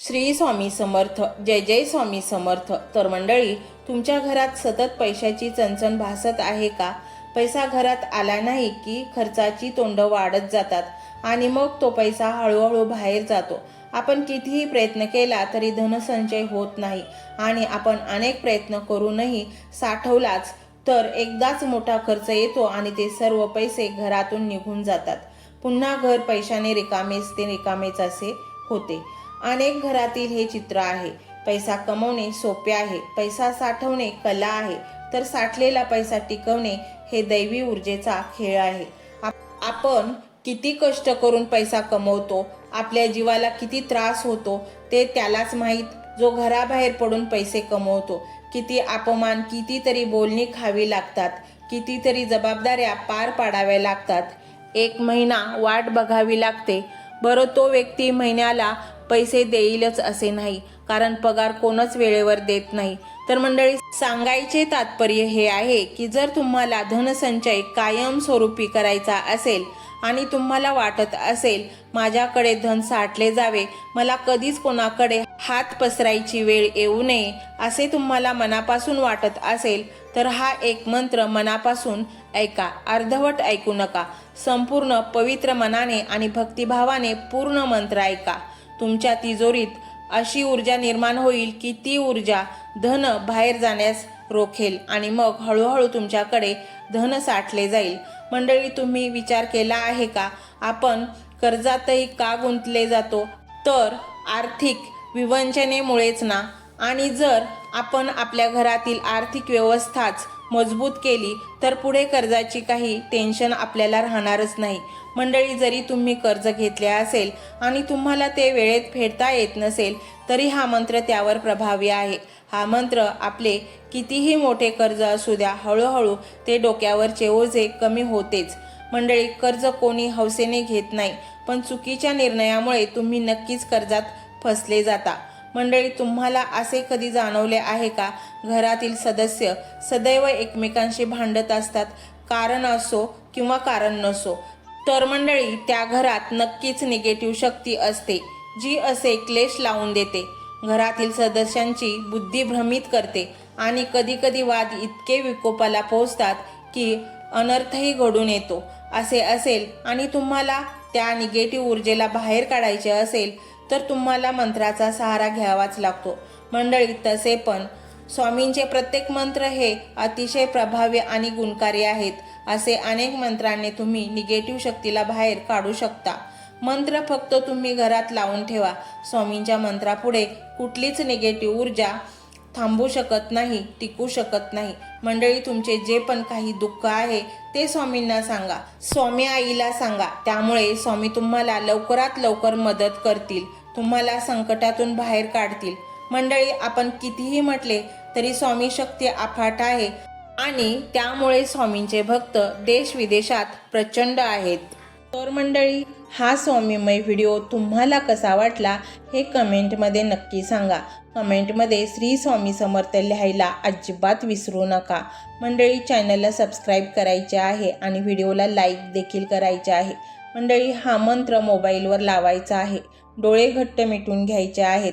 श्री स्वामी समर्थ जय जय स्वामी समर्थ. तर मंडळी तुमच्या घरात सतत पैशाची चणचण भासत आहे का? पैसा घरात आला नाही की खर्चाची तोंड वाढत जातात आणि मग तो पैसा हळूहळू बाहेर जातो. आपण कितीही प्रयत्न केला तरी धनसंचय होत नाही आणि आपण अनेक प्रयत्न करूनही साठवलाच तर एकदाच मोठा खर्च येतो आणि ते सर्व पैसे घरातून निघून जातात. पुन्हा घर पैशाने रिकामेच ते रिकामेच असे होते. अनेक घरातील हे चित्र आहे. पैसा कमवणे सोपे आहे. पैसा साठवणे कला आहे. तर साठलेला पैसा टिकवणे हे दैवी ऊर्जेचा खेळ आहे. आपण किती कष्ट करून पैसा कमवतो आपल्या जीवाला किती त्रास होतो ते त्यालाच माहीत. जो घराबाहेर पडून पैसे कमवतो किती अपमान कितीतरी बोलणी खावी लागतात कितीतरी जबाबदाऱ्या पार पाडाव्या लागतात. एक महिना वाट बघावी लागते. बरं तो व्यक्ती महिन्याला पैसे देईलच असे नाही कारण पगार कोणच वेळेवर देत नाही. तर मंडळी सांगायचे तात्पर्य हे आहे की जर तुम्हाला धनसंचय कायमस्वरूपी करायचा असेल आणि तुम्हाला वाटत असेल माझ्याकडे धन साठले जावे मला कधीच कोणाकडे हात पसरायची वेळ येऊ नये असे तुम्हाला मनापासून वाटत असेल तर हा एक मंत्र मनापासून ऐका अर्धवट ऐकू नका. संपूर्ण पवित्र मनाने आणि भक्तिभावाने पूर्ण मंत्र ऐका. तुमच्या तिजोरीत अशी ऊर्जा निर्माण होईल की ती ऊर्जा धन बाहेर जाण्यास रोखेल आणि मग हळूहळू तुमच्याकडे धन साठले जाईल. मंडळी तुम्ही विचार केला आहे का? आपण कर्जातही का गुंतले जातो? तर आर्थिक विवंचनेमुळेच ना? आणि जर आपण आपल्या घरातील आर्थिक व्यवस्थाच मजबूत केली तर पुढे कर्जाची काही टेन्शन आपल्याला राहणारच नाही. मंडळी जरी तुम्ही कर्ज घेतले असेल आणि तुम्हाला ते वेळेत फेडता येत नसेल तरी हा मंत्र त्यावर प्रभावी आहे. हा मंत्र आपले कितीही मोठे कर्ज असू द्या हळूहळू ते डोक्यावरचे ओझे कमी होतेच. मंडळी कर्ज कोणी हौसेने घेत नाही पण चुकीच्या निर्णयामुळे तुम्ही नक्कीच कर्जात फसले जाता. मंडळी तुम्हाला असे कधी जाणवले आहे का? घरातील सदस्य सदैव एकमेकांशी भांडत असतात. कारण असो किंवा कारण नसो तर मंडळी त्या घरात नक्कीच निगेटिव्ह शक्ती असते जी असे क्लेश लावून देते. घरातील सदस्यांची बुद्धी भ्रमित करते आणि कधीकधी वाद इतके विकोपाला पोहोचतात की अनर्थही घडून येतो. असे असेल आणि तुम्हाला त्या निगेटिव्ह ऊर्जेला बाहेर काढायचे असेल तर तुम्हाला मंत्राचा सहारा घ्यावाच लागतो. मंडळी तसे पण स्वामींचे प्रत्येक मंत्र हे अतिशय प्रभावी आणि गुणकारी आहेत असे अनेक मंत्रांनी तुम्ही निगेटिव्ह शक्तीला बाहेर काढू शकता. मंत्र फक्त तुम्ही घरात लावून ठेवा. स्वामींच्या मंत्रापुढे कुठलीच निगेटिव्ह ऊर्जा थांबू शकत नाही टिकू शकत नाही. मंडळी तुमचे जे पण काही दुःख आहे ते स्वामींना सांगा. स्वामी आईला सांगा. त्यामुळे स्वामी तुम्हाला लवकरात लवकर मदत करतील. तुम्हाला संकटातून बाहेर काढतील. मंडळी आपण कितीही म्हटले तरी स्वामी शक्ती अफाट आहे आणि त्यामुळे स्वामींचे भक्त देश विदेशात प्रचंड आहेत. तर मंडळी हा स्वामीमय व्हिडिओ तुम्हाला कसा वाटला हे कमेंटमध्ये नक्की सांगा. कमेंटमध्ये श्री स्वामी समर्थ लिहायला अजिबात विसरू नका. मंडळी चॅनलला सबस्क्राईब करायचे आहे आणि व्हिडिओला लाईक देखील करायचे आहे. मंडळी हा मंत्र मोबाईलवर लावायचा आहे. डोळे घट्ट मिटून घ्यायचे आहेत.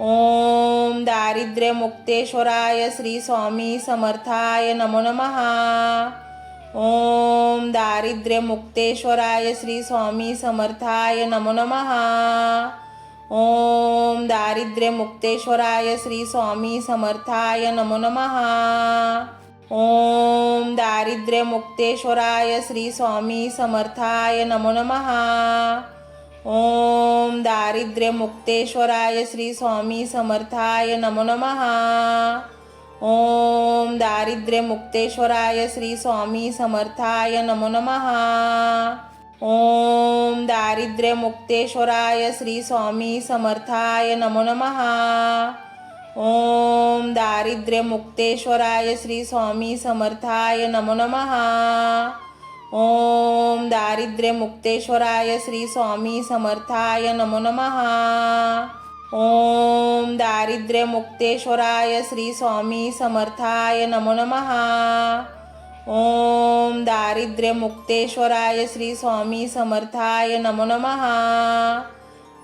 ओम दारिद्र्यमुक्तेश्वराय श्री स्वामी समर्थाय नमो नमः। ओम दारिद्र्यमुक्तेश्वराय श्री स्वामी समर्थाय नमो नमः। ओम दारिद्र्यमुक्तेश्वराय श्री स्वामी समर्थाय नमो नमः। ओम दारिद्र्यमुक्तेश्वराय श्री स्वामी समर्थाय नमो नमः। ओम दारिद्र्यमुक्तेश्वराय श्री स्वामी समर्थाय नमो नमः। ओम दारिद्र्यमुक्तेश्वराय श्री स्वामी समर्थाय नमो नमः। ओम दारिद्र्यमुक्तेश्वराय श्री स्वामी समर्थाय नमो नमः। ओम दारिद्र्यमुक्तेश्वराय श्री स्वामी समर्थाय नमो नमः। ओम दारिद्र्यमुक्तेश्वराय श्री स्वामी समर्थाय नमो नमः। ओम दारिद्र्यमुक्तेश्वराय श्री स्वामी समर्थाय नमो नमः। ओम दारिद्र्यमुक्तेश्वराय श्री स्वामी समर्थाय नमो नमः।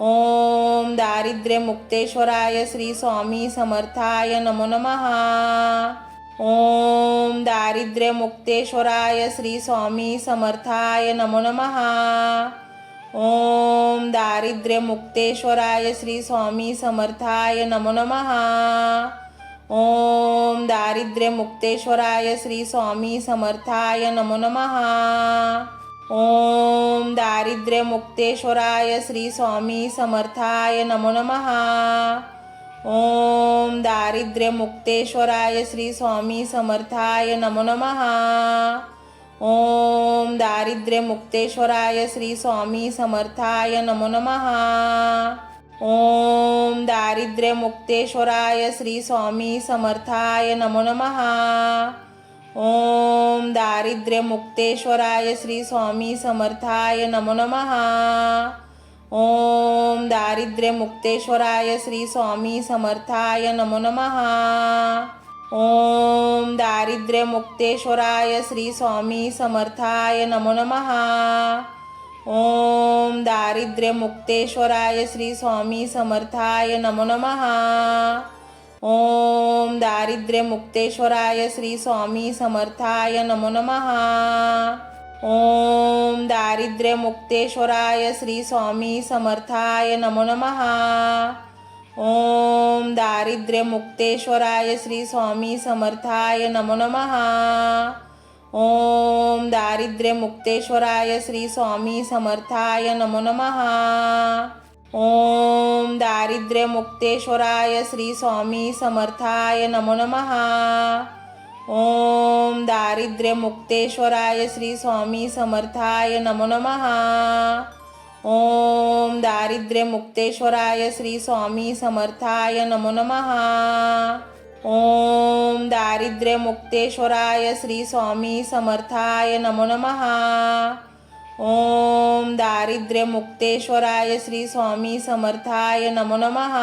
ओम दारिद्र्यमुक्तेश्वराय श्री स्वामी समर्थाय नमो नमः। ओम दारिद्र्यमुक्तेश्वराय श्री स्वामी समर्थाय नमो नमः। ओम दारिद्र्यमुक्तेश्वराय श्री स्वामी समर्थाय नमो नमः। ओम दारिद्र्यमुक्तेश्वराय श्री स्वामी समर्थाय नमो नमः। ओम दारिद्र्यमुक्तेश्वराय श्री स्वामी समर्थाय नमो नमः। ओम दारिद्र्यमुक्तेश्वराय श्री स्वामी समर्थाय नमो नमः। ओम दारिद्र्यमुक्तेश्वराय श्री स्वामी समर्थाय नमो नमः। ओम दारिद्र्यमुक्तेश्वराय श्री स्वामी समर्थाय नमो नमः। ओम दारिद्र्यमुक्तेश्वराय श्री स्वामी समर्थाय नमो नमः। ओम दारिद्र्यमुक्तेश्वराय श्री स्वामी समर्थाय नमो नमः. ओम दारिद्र्यमुक्तेश्वराय श्री स्वामी समर्थाय नमो नमः. ओम दारिद्र्यमुक्तेश्वराय श्री स्वामी समर्थाय नमो नमः. ओम दारिद्र्यमुक्तेश्वराय श्री स्वामी समर्थाय नमो नमः. ओम दारिद्र्यमुक्तेश्वराय श्री स्वामी समर्थाय नमो नमः। ओम दारिद्र्यमुक्तेश्वराय श्री स्वामी समर्थाय नमो नमः। ओम दारिद्र्यमुक्तेश्वराय श्री स्वामी समर्थाय नमो नमः। ओम दारिद्र्यमुक्तेश्वराय श्री स्वामी समर्थाय नमो नमः। ओम दारिद्र्यमुक्तेश्वराय श्री स्वामी समर्थाय नमो नमः। ओम दारिद्र्यमुक्तेश्वराय श्री स्वामी समर्थाय नमो नमः। ओम दारिद्र्यमुक्तेश्वराय श्री स्वामी समर्थाय नमो नमः। ओम दारिद्र्यमुक्तेश्वराय श्री स्वामी समर्थाय नमो नमः।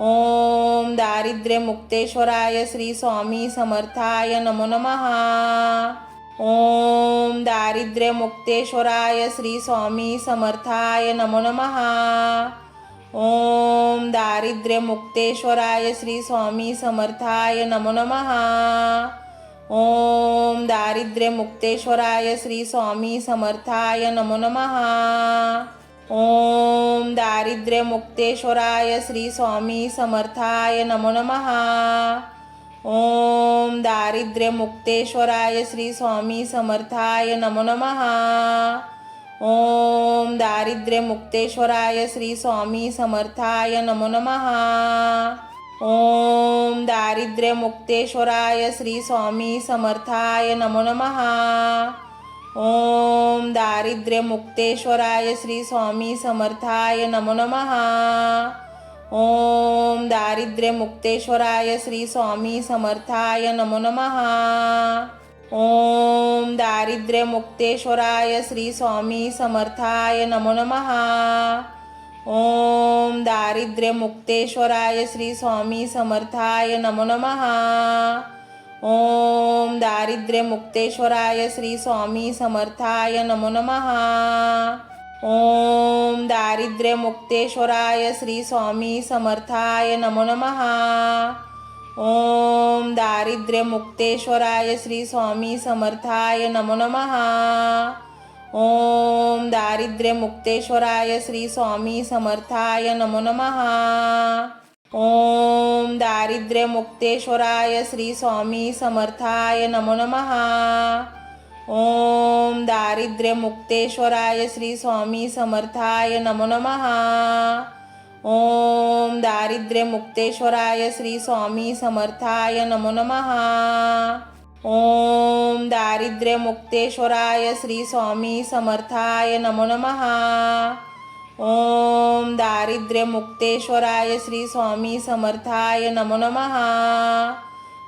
ओम दारिद्र्यमुक्तेश्वराय श्री स्वामी समर्थाय नमो नमः। ओम दारिद्र्यमुक्तेश्वराय श्री स्वामी समर्थाय नमो नमः। ओम दारिद्र्यमुक्तेश्वराय श्री स्वामी समर्थाय नमो नमः। ओम दारिद्र्यमुक्तेश्वराय श्री स्वामी समर्थाय नमो नमः। ओम दारिद्र्यमुक्तेश्वराय श्री स्वामी समर्थाय नमो नमः। ओम दारिद्र्यमुक्तेश्वराय श्री स्वामी समर्थाय नमो नमः। ओम दारिद्र्यमुक्तेश्वराय श्री स्वामी समर्थाय नमो नमः। ओम दारिद्र्यमुक्तेश्वराय श्री स्वामी समर्थाय नमो नमः। ओम दारिद्र्यमुक्तेश्वराय श्री स्वामी समर्थाय नमो नमः। ओम दारिद्र्यमुक्तेश्वराय श्री स्वामी समर्थाय नमो नमः। ओम दारिद्र्यमुक्तेश्वराय श्री स्वामी समर्थाय नमो नमः। ओम दारिद्र्यमुक्तेश्वराय श्री स्वामी समर्थाय नमो नमः। ओम दारिद्र्यमुक्तेश्वराय श्री स्वामी समर्थाय नमो नमः। ओम दारिद्र्यमुक्तेश्वराय श्री स्वामी समर्थाय नमो नमः। ओम दारिद्र्यमुक्तेश्वराय श्री स्वामी समर्थाय नमो नमः। ओम दारिद्र्यमुक्तेश्वराय श्री स्वामी समर्थाय नमो नमः। ओम दारिद्र्यमुक्तेश्वराय श्री स्वामी समर्थाय नमो नमः। ओम दारिद्र्यमुक्तेश्वराय श्री स्वामी समर्थाय नमो नमः। ओम दारिद्र्यमुक्तेश्वराय श्री स्वामी समर्थाय नमो नमः। ओम दारिद्र्यमुक्तेश्वराय श्री स्वामी समर्थाय नमो नमः। ओम दारिद्र्यमुक्तेश्वराय श्री स्वामी समर्थाय नमो नमः।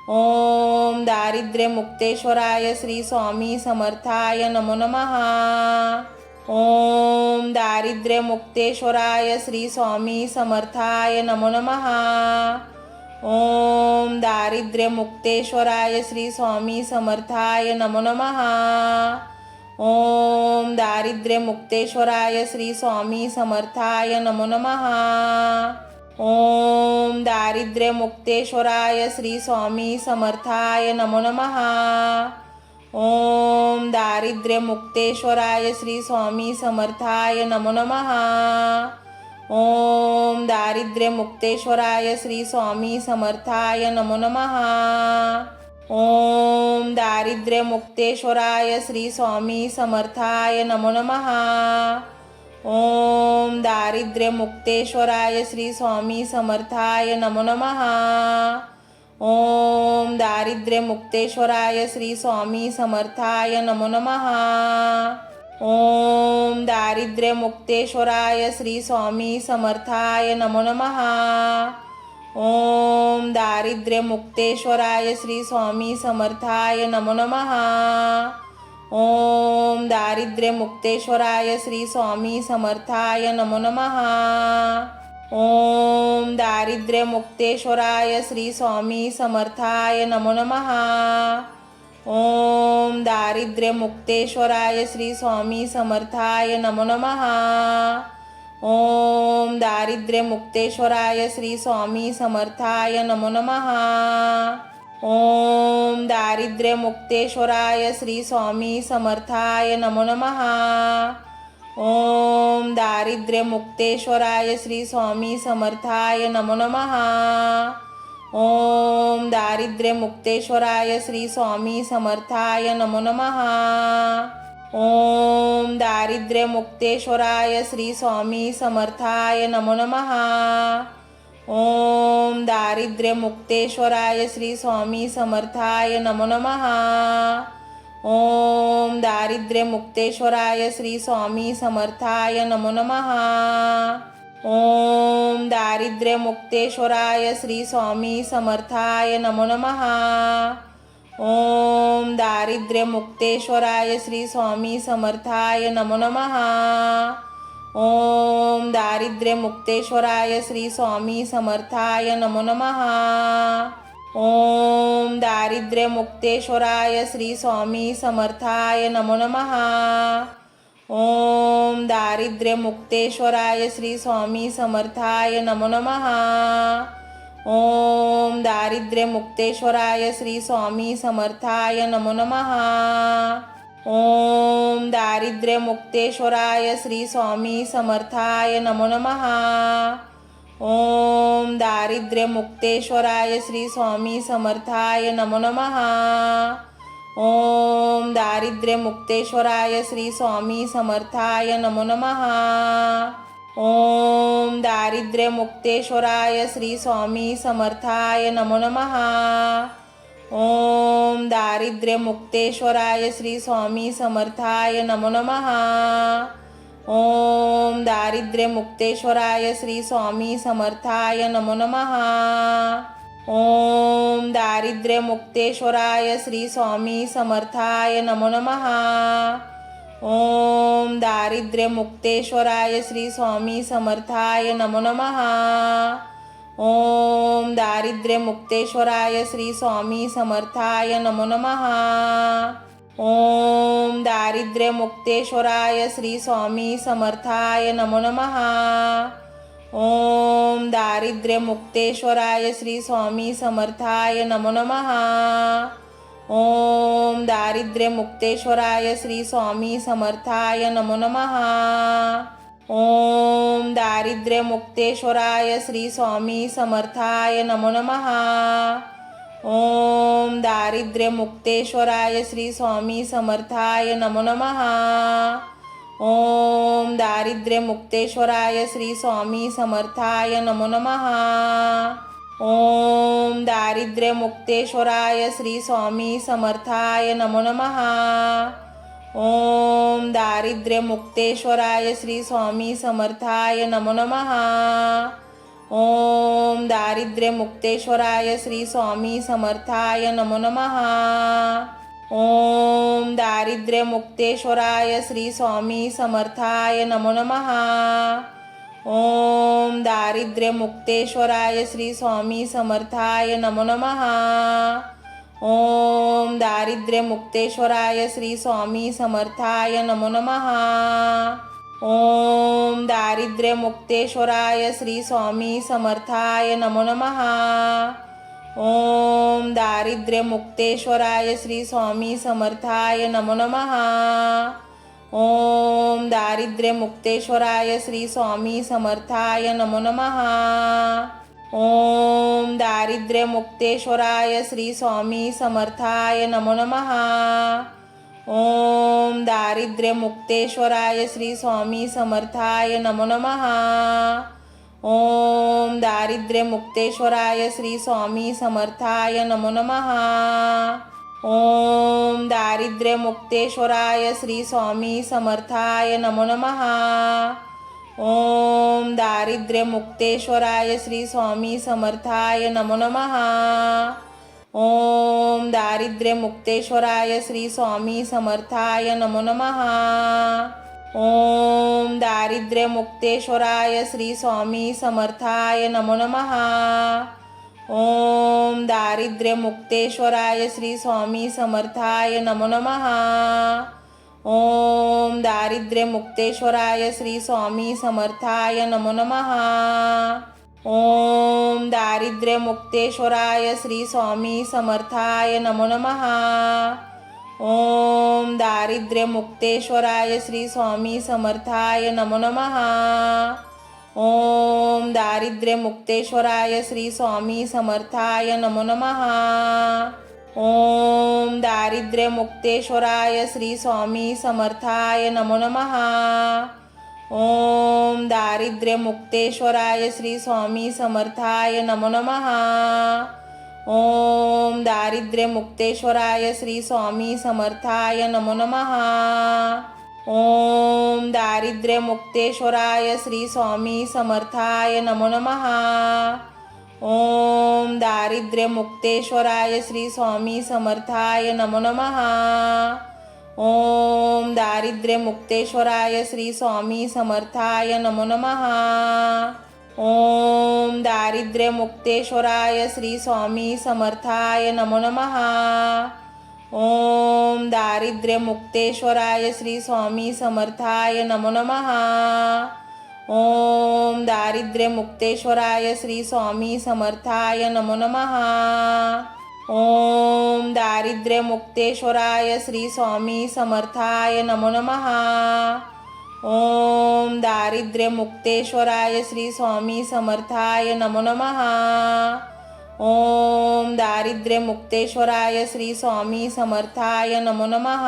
ओम दारिद्र्यमुक्तेश्वराय श्री स्वामी समर्थाय नमो नमः। ओम दारिद्र्यमुक्तेश्वराय श्री स्वामी समर्थाय नमो नमः। ओम दारिद्र्यमुक्तेश्वराय श्री स्वामी समर्थाय नमो नमः। ओम दारिद्र्यमुक्तेश्वराय श्री स्वामी समर्थाय नमो नमः। ओम दारिद्र्यमुक्तेश्वराय श्री स्वामी समर्थाय नमो नमः। ओम दारिद्र्यमुक्तेश्वराय श्री स्वामी समर्थाय नमो नमः। ओम दारिद्र्यमुक्तेश्वराय श्री स्वामी समर्थाय नमो नमः। ओम दारिद्र्यमुक्तेश्वराय श्री स्वामी समर्थाय नमो नमः। ओम दारिद्र्यमुक्तेश्वराय श्री स्वामी समर्थाय नमो नमः। ओम दारिद्र्यमुक्तेश्वराय श्री स्वामी समर्थाय नमो नमः। ओम दारिद्र्यमुक्तेश्वराय श्री स्वामी समर्थाय नमो नमः। ओम दारिद्र्यमुक्तेश्वराय श्री स्वामी समर्थाय नमो नमः. ओम दारिद्र्यमुक्तेश्वराय श्री स्वामी समर्थाय नमो नमः. ओम दारिद्र्यमुक्तेश्वराय श्री स्वामी समर्थाय नमो नमः. ओम दारिद्र्यमुक्तेश्वराय श्री स्वामी समर्थाय नमो नमः. ओम दारिद्र्यमुक्तेश्वराय श्री स्वामी समर्थाय नमो नमः। ओम दारिद्र्यमुक्तेश्वराय श्री स्वामी समर्थाय नमो नमः। ओम दारिद्र्यमुक्तेश्वराय श्री स्वामी समर्थाय नमो नमः। ओम दारिद्र्यमुक्तेश्वराय श्री स्वामी समर्थाय नमो नमः। ओम दारिद्र्यमुक्तेश्वराय श्री स्वामी समर्थाय नमो नमः. ओम दारिद्र्यमुक्तेश्वराय श्री स्वामी समर्थाय नमो नमः. ओम दारिद्र्यमुक्तेश्वराय श्री स्वामी समर्थाय नमो नमः. ओम दारिद्र्यमुक्तेश्वराय श्री स्वामी समर्थाय नमो नमः. ओम दारिद्र्यमुक्तेश्वराय श्री स्वामी समर्थाय नमो नमः। ओम दारिद्र्यमुक्तेश्वराय श्री स्वामी समर्थाय नमो नमः। ओम दारिद्र्यमुक्तेश्वराय श्री स्वामी समर्थाय नमो नमः। ओम दारिद्र्यमुक्तेश्वराय श्री स्वामी समर्थाय नमो नमः। ओम दारिद्र्यमुक्तेश्वराय श्री स्वामी समर्थाय नमो नमः। ओम दारिद्र्यमुक्तेश्वराय श्री स्वामी समर्थाय नमो नमः। ओम दारिद्र्यमुक्तेश्वराय श्री स्वामी समर्थाय नमो नमः। ओम दारिद्र्यमुक्तेश्वराय श्री स्वामी समर्थाय नमो नमः। ओम दारिद्र्यमुक्तेश्वराय श्री स्वामी समर्थाय नमो नमः. ओम दारिद्र्यमुक्तेश्वराय श्री स्वामी समर्थाय नमो नमः. ओम दारिद्र्यमुक्तेश्वराय श्री स्वामी समर्थाय नमो नमः. ओम दारिद्र्यमुक्तेश्वराय श्री स्वामी समर्थाय नमो नमः. ओम दारिद्र्यमुक्तेश्वराय श्री स्वामी समर्थाय नमो नमः। ओम दारिद्र्यमुक्तेश्वराय श्री स्वामी समर्थाय नमो नमः। ओम दारिद्र्यमुक्तेश्वराय श्री स्वामी समर्थाय नमो नमः। ओम दारिद्र्यमुक्तेश्वराय श्री स्वामी समर्थाय नमो नमः। ओम दारिद्र्यमुक्तेश्वराय श्री स्वामी समर्थाय नमो नमः। ओम दारिद्र्यमुक्तेश्वराय श्री स्वामी समर्थाय नमो नमः। ओम दारिद्र्यमुक्तेश्वराय श्री स्वामी समर्थाय नमो नमः। ओम दारिद्र्यमुक्तेश्वराय श्री स्वामी समर्थाय नमो नमः। ओम दारिद्र्यमुक्तेश्वराय श्री स्वामी समर्थाय नमो नमः। ओम दारिद्र्यमुक्तेश्वराय श्री स्वामी समर्थाय नमो नमः। ओम दारिद्र्यमुक्तेश्वराय श्री स्वामी समर्थाय नमो नमः। ओम दारिद्र्यमुक्तेश्वराय श्री स्वामी समर्थाय नमो नमः। ओम दारिद्र्यमुक्तेश्वराय श्री स्वामी समर्थाय नमो नमः. ओम दारिद्र्यमुक्तेश्वराय श्री स्वामी समर्थाय नमो नमः. ओम दारिद्र्यमुक्तेश्वराय श्री स्वामी समर्थाय नमो नमः. ओम दारिद्र्यमुक्तेश्वराय श्री स्वामी समर्थाय नमो नमः. ओम दारिद्र्यमुक्तेश्वराय श्री स्वामी समर्थाय नमो नमः। ओम दारिद्र्यमुक्तेश्वराय श्री स्वामी समर्थाय नमो नमः। ओम दारिद्र्यमुक्तेश्वराय श्री स्वामी समर्थाय नमो नमः। ओम दारिद्र्यमुक्तेश्वराय श्री स्वामी समर्थाय नमो नमः। ओम दारिद्र्यमुक्तेश्वराय श्री स्वामी समर्थाय नमो नमः. ओम दारिद्र्यमुक्तेश्वराय श्री स्वामी समर्थाय नमो नमः. ओम दारिद्र्यमुक्तेश्वराय श्री स्वामी समर्थाय नमो नमः. ओम दारिद्र्यमुक्तेश्वराय श्री स्वामी समर्थाय नमो नमः. दारिद्र्यमुक्तेश्वराय श्री स्वामी समर्थाय नमो नमः। ओम दारिद्र्यमुक्तेश्वराय श्री स्वामी समर्थाय नमो नमः। ओम दारिद्र्यमुक्तेश्वराय श्री स्वामी समर्थाय नमो नमः। ओम दारिद्र्यमुक्तेश्वराय श्री स्वामी समर्थाय नमो नमः। ओम दारिद्र्यमुक्तेश्वराय श्री स्वामी समर्थाय नमो नमः। ओम दारिद्र्यमुक्तेश्वराय श्री स्वामी समर्थाय नमो नमः। ओम दारिद्र्यमुक्तेश्वराय श्री स्वामी समर्थाय नमो नमः। ओम दारिद्र्यमुक्तेश्वराय श्री स्वामी समर्थाय नमो नमः। ओम दारिद्र्यमुक्तेश्वराय श्री स्वामी समर्थाय नमो नमः. ओम दारिद्र्यमुक्तेश्वराय श्री स्वामी समर्थाय नमो नमः. ओम दारिद्र्यमुक्तेश्वराय श्री स्वामी समर्थाय नमो नमः. ओम दारिद्र्यमुक्तेश्वराय श्री स्वामी समर्थाय नमो नमः. ओम दारिद्र्यमुक्तेश्वराय श्री स्वामी समर्थाय नमो नमः। ओम दारिद्र्यमुक्तेश्वराय श्री स्वामी समर्थाय नमो नमः। ओम दारिद्र्यमुक्तेश्वराय श्री स्वामी समर्थाय नमो नमः। ओम दारिद्र्यमुक्तेश्वराय श्री स्वामी समर्थाय नमो नमः। ओम दारिद्र्यमुक्तेश्वराय श्री स्वामी समर्थाय नमो नमः।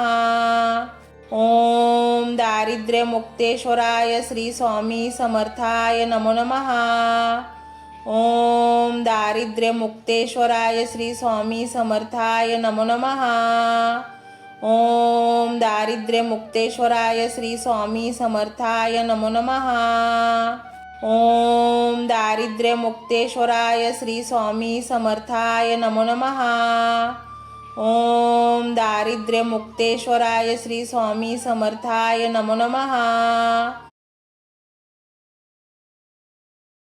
ओम दारिद्र्यमुक्तेश्वराय श्री स्वामी समर्थाय नमो नमः। ओम दारिद्र्यमुक्तेश्वराय श्री स्वामी समर्थाय नमो नमः। ओम दारिद्र्यमुक्तेश्वराय श्री स्वामी समर्थाय नमो नमः। ओम दारिद्र्यमुक्तेश्वराय श्री स्वामी समर्थाय नमो नमः। ओम दारिद्र्यमुक्तेश्वराय श्री स्वामी समर्थाय नमो नमः।